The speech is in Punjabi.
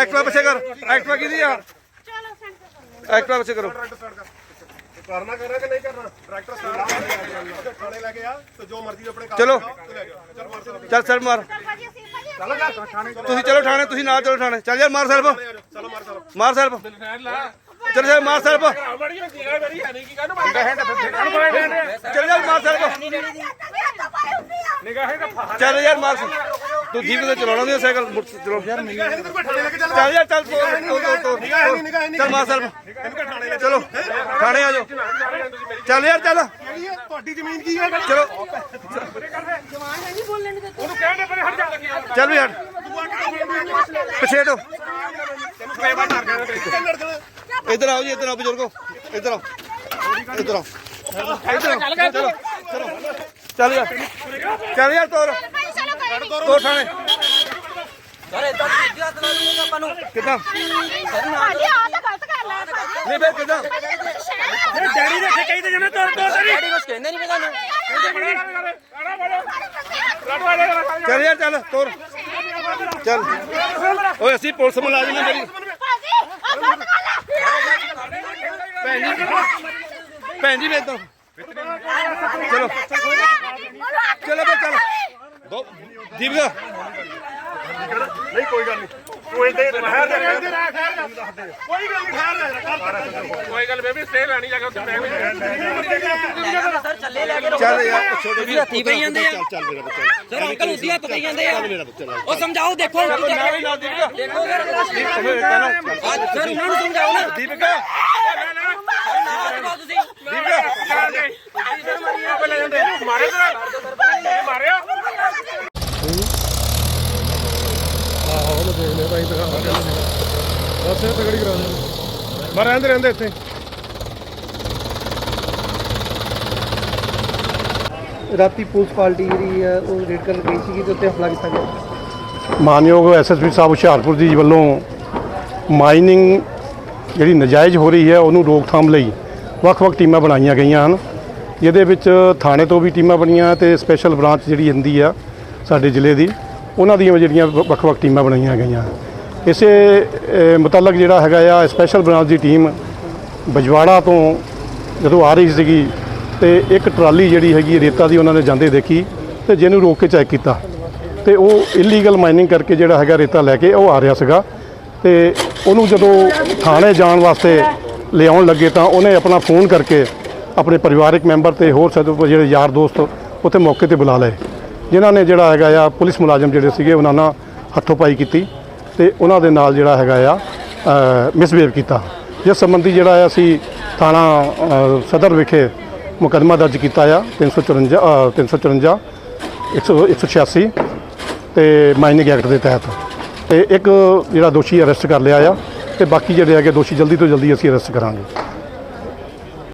ਐਕਟਵਾ ਪਿੱਛੇ ਕਰ। ਐਕਟਵਾ ਕਿਹਦੀ ਆ? ਚਲੋ ਸੈਂਟਰ ਐਕਟਵਾ ਪਿੱਛੇ ਕਰੋ। ਕਰਨਾ ਕਰਨਾ ਕਿ ਨਹੀਂ ਕਰਨਾ? ਟਰੈਕਟਰ ਸਟਾਰਟ ਥਾਣੇ ਲੈ ਕੇ ਆ ਤੇ ਜੋ ਮਰਜ਼ੀ ਆਪਣੇ ਕੰਮ ਚਲੋ। ਜਾ ਚੱਲ ਮਾਰ ਚੱਲ। ਚੱਲ ਸਰ ਮਾਰ। ਚਲ ਭਾਜੀ ਅਸੀਂ ਭਾਜੀ ਤੁਸੀਂ ਚਲੋ ਥਾਣੇ ਤੁਸੀਂ ਨਾਲ ਚਲੋ ਥਾਣੇ। ਚੱਲ ਯਾਰ ਮਾਰ ਸੈਲਫ। ਚਲੋ ਮਾਰ ਚੱਲ ਮਾਰ ਸੈਲਫ। ਚੱਲ ਯਾਰ ਮਾਰ ਸੈਲਫ। ਚੱਲ ਯਾਰ ਮਾਰ ਸੈਲਫ। ਚੱਲ ਯਾਰ ਮਾਰ ਤੂੰ ਜੀਪ ਤੇ ਚਲਾਉਣਾ ਨਹੀਂ ਸਾਈਕਲ ਮੋਟਰ- ਚਲੋ ਯਾਰ ਨਿਗਾਹ ਇਹਨੂੰ ਕੋਈ ਥਾਣੇ ਲੈ ਕੇ ਚੱਲ। ਚੱਲ ਯਾਰ ਚੱਲ ਨਹੀਂ ਨਹੀਂ ਚੱਲ ਲੈ। ਚਲੋ ਥਾਣੇ ਆ ਜਾਓ। ਚੱਲ ਯਾਰ ਚੱਲ। ਤੁਹਾਡੀ ਜ਼ਮੀਨ ਕੀ ਹੈ ਚਲੋ। ਉਹਨੂੰ ਕਹਿਣ ਦੇ ਪਰੇ ਹਟ ਜਾ। ਚੱਲ ਵੀ ਹਟ। ਪਿੱਛੇ ਹਟੋ ਇੱਧਰ ਆਓ ਜੀ ਇੱਧਰ ਆਓ ਬਜ਼ੁਰਗੋ। ਇੱਧਰ ਆਓ। ਇੱਧਰ ਆਓ। ਇੱਧਰ ਆਓ ਚਲੋ ਚਲੋ। ਚੱਲ ਯਾਰ। ਚੱਲ ਯਾਰ ਤੋਰ। ਨਹੀਂ ਤੋਰ ਥਾਣੇ ਸਰ ਇਦਾਂ ਦੀ ਹੱਥ ਲਾ ਦੂੰਗਾ ਆਪਾਂ ਨੂੰ। ਕਿੱਦਾਂ? ਭਾਜੀ ਆ ਤਾਂ ਗਲਤ ਕਰ ਲੈ ਭਾਜੀ। ਨਹੀਂ ਫੇਰ ਕਿੱਦਾਂ? ਡੈਡੀ ਦੇ ਕਹੀ ਤੇ ਜਨੇ ਤੋਰ ਤੋਰ ਡੈਡੀ ਕੁਛ ਕਹਿੰਦੇ ਨਹੀਂ ਪਤਾ ਨੂੰ ਚੱਲ ਯਾਰ ਚੱਲ ਤੋਰ। ਚੱਲ। ਓਏ ਅਸੀਂ ਪੁਲਿਸ ਮੁਲਾਜ਼ਮ ਹਾਂ ਮੇਰੀ ਭਾਜੀ ਆ ਗਲਤ ਕਰ ਲੈ ਭੈਣ ਜੀ ਭੈਣ ਜੀ ਵੇਦਾਂ ਚਲੋ। ਚਲੋ ਬੇ ਚੱਲ। ਦੋ ਦੀਪਗਾ ਨਹੀਂ ਕੋਈ ਗੱਲ ਨਹੀਂ। ਤੂੰ ਜਾ ਠਹਿਰ ਜਾ ਕੋਈ ਗੱਲ ਨਹੀਂ ਜਾ ਕੋਈ ਗੱਲ ਬੇਬੀ ਸਟੇ ਲੈਣੀ ਜਾ ਕੇ ਉੱਥੇ ਮੈਂ ਸਰ ਚੱਲੇ ਲੈ ਕੇ ਚੱਲ ਯਾਰ ਛੋਟੇ ਵੀ ਹੱਥੀ ਪਈ ਜਾਂਦੇ ਆ। ਚੱਲ ਮੇਰਾ ਬੱਚਾ ਸਰ ਅੰਕਲ ਉਦੀ ਹੱਥ ਪਈ ਜਾਂਦੇ ਆ। ਉਹ ਸਮਝਾਓ ਦੇਖੋ। ਦੇਖੋ ਸਰ ਸਰ ਉਹਨਾਂ ਨੂੰ ਸਮਝਾਓ ਨਾ। ਦੀਪਗਾ ਨਾਲ ਲਗਾਓ ਤੁਸੀਂ ਦੀਪਗਾ ਮਾਰੇ ਤੇ ਮਾਰਿਆ ਬਸ ਇਹ ਤਗੜੀ ਕਰਾ ਦੇ ਮੈਂ ਰਹਿੰਦੇ ਰਹਿੰਦੇ ਇੱਥੇ। ਰਾਤੀ ਪੁਲਿਸ ਪਾਰਟੀ ਜਿਹੜੀ ਆ ਉਹ ਰੇਡ ਕਰਨ ਗਈ ਸੀਗੀ ਤੇ ਉੱਤੇ ਹਮਲਾ ਕੀਤਾ ਗਿਆ। ਮਾਨਯੋਗ ਐਸਐਸਪੀ ਸਾਹਿਬ ਹੁਸ਼ਿਆਰਪੁਰ ਜੀ ਵੱਲੋਂ ਮਾਈਨਿੰਗ ਜਿਹੜੀ ਨਜਾਇਜ਼ ਹੋ ਰਹੀ ਹੈ ਉਹਨੂੰ ਰੋਕਥਾਮ ਲਈ ਵੱਖ-ਵੱਖ ਟੀਮਾਂ ਬਣਾਈਆਂ ਗਈਆਂ ਹਨ। ਜਿਹਦੇ ਵਿੱਚ ਥਾਣੇ ਤੋਂ ਵੀ ਟੀਮਾਂ ਬਣੀਆਂ ਤੇ ਸਪੈਸ਼ਲ ਬ੍ਰਾਂਚ ਜਿਹੜੀ ਹੁੰਦੀ ਆ ਸਾਡੇ ਜ਼ਿਲ੍ਹੇ ਦੀ। ਉਹਨਾਂ ਦੀਆਂ ਜਿਹੜੀਆਂ ਵ- ਵੱਖ-ਵੱਖ ਟੀਮਾਂ ਬਣਾਈਆਂ ਗਈਆਂ। ਇਸੇ ਮੁਤਲਕ ਜਿਹੜਾ ਹੈਗਾ ਆ ਸਪੈਸ਼ਲ ਬ੍ਰਾਂਚ ਦੀ ਟੀਮ ਬਜਵਾੜਾ ਤੋਂ ਜਦੋਂ ਆ ਰਹੀ ਸੀਗੀ ਤੇ ਇੱਕ ਟਰਾਲੀ ਜਿਹੜੀ ਹੈਗੀ ਰੇਤਾ ਦੀ ਉਹਨਾਂ ਨੇ ਜਾਂਦੇ ਦੇਖੀ ਤੇ ਜਿਹਨੂੰ ਰੋਕ ਕੇ ਚੈੱਕ ਕੀਤਾ। ਤੇ ਉਹ ਇਲੀਗਲ ਮਾਈਨਿੰਗ ਕਰਕੇ ਜਿਹੜਾ ਹੈਗਾ ਰੇਤਾ ਲੈ ਕੇ ਉਹ ਆ ਰਿਹਾ ਸੀਗਾ ਤੇ ਉਹਨੂੰ ਜਦੋਂ ਥਾਣੇ ਜਾਣ ਵਾਸਤੇ ਲਿਆਉਣ ਲੱਗੇ ਤਾਂ ਉਹਨੇ ਆਪਣਾ ਫੋਨ ਕਰਕੇ ਆਪਣੇ ਪਰਿਵਾਰਕ ਮੈਂਬਰ ਤੇ ਹੋਰ ਸਾਡੇ ਜਿਹੜੇ ਯਾਰ ਦੋਸਤ ਉੱਥੇ ਮੌਕੇ ਤੇ ਬੁਲਾ ਲਏ। ਜਿਨ੍ਹਾਂ ਨੇ ਜਿਹੜਾ ਹੈਗਾ ਆ ਪੁਲਿਸ ਮੁਲਾਜ਼ਮ ਜਿਹੜੇ ਸੀਗੇ ਉਹਨਾਂ ਨਾਲ ਹੱਥੋਂ ਪਾਈ ਕੀਤੀ ਤੇ ਉਹਨਾਂ ਦੇ ਨਾਲ ਜਿਹੜਾ ਹੈਗਾ ਆ ਮਿਸਬੀਹੇਵ ਕੀਤਾ। ਜਿਸ ਸੰਬੰਧੀ ਜਿਹੜਾ ਆ ਅਸੀਂ ਥਾਣਾ ਸਦਰ ਵਿਖੇ ਮੁਕੱਦਮਾ ਦਰਜ ਕੀਤਾ ਆ 354 ਅ, 354 100 186 ਤੇ ਮਾਈਨਿੰਗ ਐਕਟ ਦੇ ਤਹਿਤ। ਤੇ ਇੱਕ ਜਿਹੜਾ ਦੋਸ਼ੀ ਅਰੈਸਟ ਕਰ ਲਿਆ ਆ ਤੇ ਬਾਕੀ ਜਿਹੜੇ ਹੈਗੇ ਦੋਸ਼ੀ ਜਲਦੀ ਤੋਂ ਜਲਦੀ ਅਸੀਂ ਅਰੈਸਟ ਕਰਾਂਗੇ।